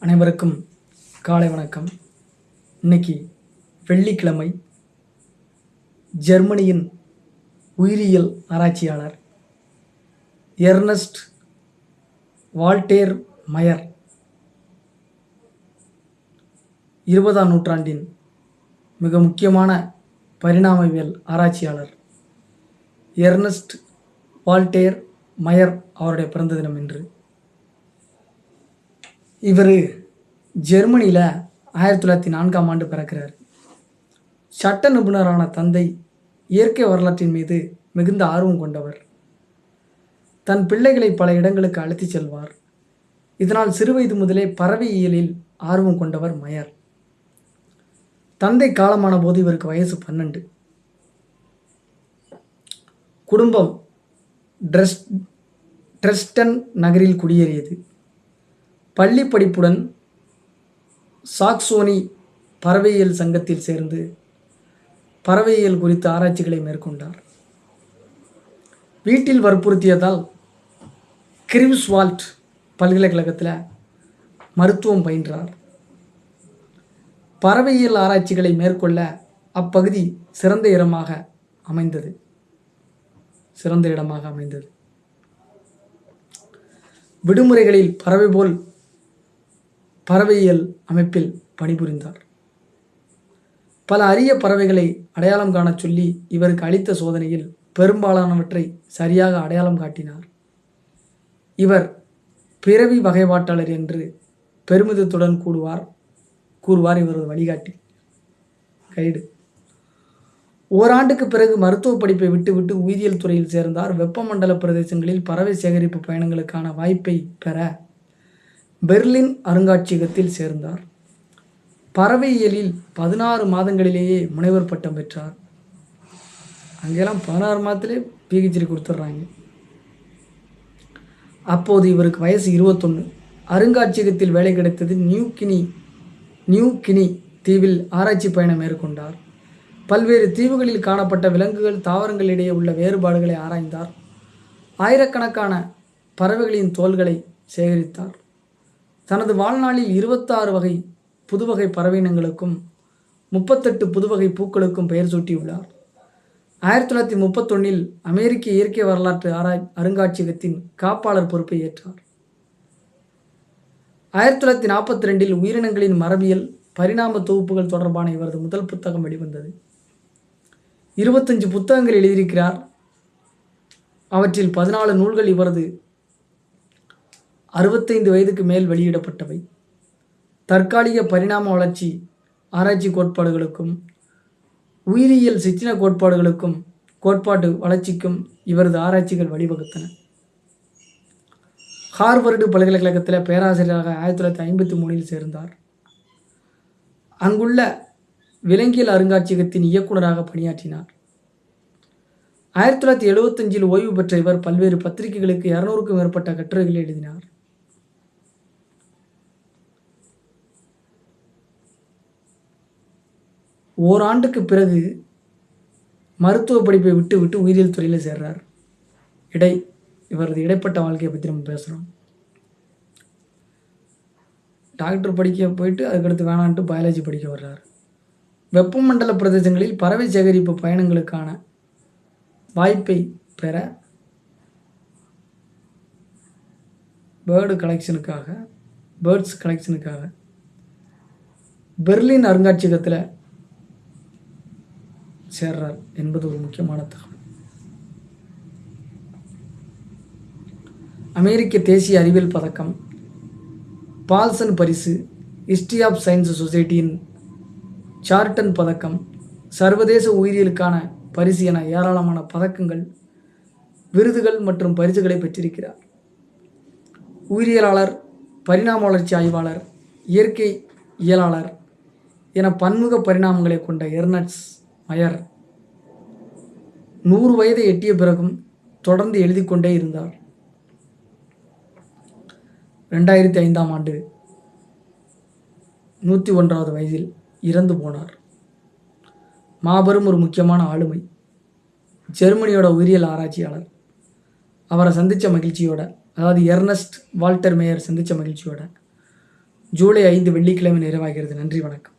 அனைவருக்கும் காலை வணக்கம். இன்னைக்கு வெள்ளிக்கிழமை ஜெர்மனியின் உயிரியல் ஆராய்ச்சியாளர் எர்னஸ்ட் வால்டேர் மயர் இருபதாம் நூற்றாண்டின் மிக முக்கியமான பரிணாமவியல் ஆராய்ச்சியாளர் எர்னஸ்ட் வால்டேர் மயர் அவருடைய பிறந்த தினம் இன்று. இவர் ஜெர்மனியில் ஆயிரத்தி தொள்ளாயிரத்தி நான்காம் ஆண்டு பிறக்கிறார். சட்ட நிபுணரான தந்தை இயற்கை வரலாற்றின் மீது மிகுந்த ஆர்வம் கொண்டவர். தன் பிள்ளைகளை பல இடங்களுக்கு அழைத்துச் செல்வார். இதனால் சிறுவயது முதலே பறவையியலில் ஆர்வம் கொண்டவர் மயர். தந்தை காலமான போது இவருக்கு வயசு பன்னெண்டு. குடும்பம் ட்ரெஸ் ட்ரெஸ்டன் நகரில் குடியேறியது. பள்ளி படிப்புடன் சாக்சோனி பறவையியல் சங்கத்தில் சேர்ந்து பறவையியல் குறித்த ஆராய்ச்சிகளை மேற்கொண்டார். வீட்டில் வற்புறுத்தியதால் கிரிவ்ஸ்வால்ட் பல்கலைக்கழகத்தில் மருத்துவம் பயின்றார். பறவையியல் ஆராய்ச்சிகளை மேற்கொள்ள அப்பகுதி சிறந்த இடமாக அமைந்தது. சிறந்த இடமாக அமைந்தது. விடுமுறைகளில் பறவை போல் பறவையியல் அமைப்பில் பணிபுரிந்தார். பல அரிய பறவைகளை அடையாளம் காணச் சொல்லி இவருக்கு அளித்த சோதனையில் பெரும்பாலானவற்றை சரியாக அடையாளம் காட்டினார். இவர் பிறவி வகைப்பாட்டாளர் என்று பெருமிதத்துடன் கூடுவார் கூறுவார் இவரது வழிகாட்டி கைடு. ஓராண்டுக்கு பிறகு மருத்துவ படிப்பை விட்டுவிட்டு உயிரியல் துறையில் சேர்ந்தார். வெப்பமண்டல பிரதேசங்களில் பறவை சேகரிப்பு பயணங்களுக்கான வாய்ப்பை பெற பெர்லின் அருங்காட்சியகத்தில் சேர்ந்தார். பறவையியலில் பதினாறு மாதங்களிலேயே முனைவர் பட்டம் பெற்றார். அங்கெல்லாம் பதினாறு மாதத்திலே பிஹெச்டி கொடுத்துட்றாங்க அப்போது இவருக்கு வயசு இருபத்தொன்று அருங்காட்சியகத்தில் வேலை கிடைத்தது நியூ கினி நியூ கினி தீவில் ஆராய்ச்சி பயணம் மேற்கொண்டார். பல்வேறு தீவுகளில் காணப்பட்ட விலங்குகள் தாவரங்களிடையே உள்ள வேறுபாடுகளை ஆராய்ந்தார். ஆயிரக்கணக்கான பறவைகளின் தோள்களை சேகரித்தார். தனது வாழ்நாளில் இருபத்தாறு வகை புதுவகை பறவையினங்களுக்கும் முப்பத்தெட்டு புதுவகை பூக்களுக்கும் பெயர் சூட்டியுள்ளார். ஆயிரத்தி தொள்ளாயிரத்தி முப்பத்தொன்னில் அமெரிக்க இயற்கை வரலாற்று ஆராய் அருங்காட்சியகத்தின் காப்பாளர் பொறுப்பை ஏற்றார். ஆயிரத்தி தொள்ளாயிரத்தி நாற்பத்தி ரெண்டில் உயிரினங்களின் மரபியல் பரிணாம தொகுப்புகள் தொடர்பான இவரது முதல் புத்தகம் வெளிவந்தது. இருபத்தஞ்சு புத்தகங்கள் எழுதியிருக்கிறார். அவற்றில் பதினாலு நூல்கள் இவரது அறுபத்தைந்து வயதுக்கு மேல் வெளியிடப்பட்டவை. தற்காலிக பரிணாம வளர்ச்சி ஆராய்ச்சி கோட்பாடுகளுக்கும் உயிரியல் சிற்றின கோட்பாடுகளுக்கும் கோட்பாட்டு வளர்ச்சிக்கும் இவரது ஆராய்ச்சிகள் வழிவகுத்தன. ஹார்வர்டு பல்கலைக்கழகத்தில் பேராசிரியராக ஆயிரத்தி தொள்ளாயிரத்தி ஐம்பத்தி மூணில் சேர்ந்தார். அங்குள்ள விலங்கியல் அருங்காட்சியகத்தின் இயக்குநராக பணியாற்றினார். ஆயிரத்தி தொள்ளாயிரத்தி எழுபத்தஞ்சில் ஓய்வு பெற்ற இவர் பல்வேறு பத்திரிகைகளுக்கு இரநூறுக்கும் மேற்பட்ட கட்டுரைகளை எழுதினார். ஓராண்டுக்கு பிறகு மருத்துவ படிப்பை விட்டு விட்டு உயிரியல் துறையில் சேர்றார். இடை இவரது இடைப்பட்ட வாழ்க்கையை பற்றி நம்ம பேசுகிறோம் டாக்டர் படிக்க போயிட்டு அதுக்கடுத்து வேணான்ட்டு பயாலஜி படிக்க வர்றார். வெப்பமண்டல பிரதேசங்களில் பறவை சேகரிப்பு பயணங்களுக்கான வாய்ப்பை பெற பேர்டு கலெக்ஷனுக்காக பேர்ட்ஸ் கலெக்ஷனுக்காக பெர்லின் அருங்காட்சியகத்தில் சேர்றார் என்பது ஒரு முக்கியமான தகவல். அமெரிக்க தேசிய அறிவியல் பதக்கம் பால்சன் பரிசு ஹிஸ்ட்ரி ஆஃப் சயின்ஸ் சொசைட்டியின் சார்ட்டன் பதக்கம் சர்வதேச உயிரியலுக்கான பரிசு என ஏராளமான பதக்கங்கள் விருதுகள் மற்றும் பரிசுகளை பெற்றிருக்கிறார். உயிரியலாளர் பரிணாம வளர்ச்சி ஆய்வாளர் இயற்கை இயலாளர் என பன்முக பரிணாமங்களை கொண்ட எர்னட்ஸ் மயர் நூறு வயதை எட்டிய பிறகும் தொடர்ந்து எழுதி கொண்டே இருந்தார். ரெண்டாயிரத்தி ஐந்தாம் ஆண்டு நூற்றி ஒன்றாவது வயதில் இறந்து போனார். மாபெரும் ஒரு முக்கியமான ஆளுமை ஜெர்மனியோட உயிரியல் ஆராய்ச்சியாளர். அவரை சந்தித்த மகிழ்ச்சியோட அதாவது எர்னஸ்ட் வால்டர் மேயர் சந்தித்த மகிழ்ச்சியோட ஜூலை ஐந்து வெள்ளிக்கிழமை நிறைவாகிறது. நன்றி வணக்கம்.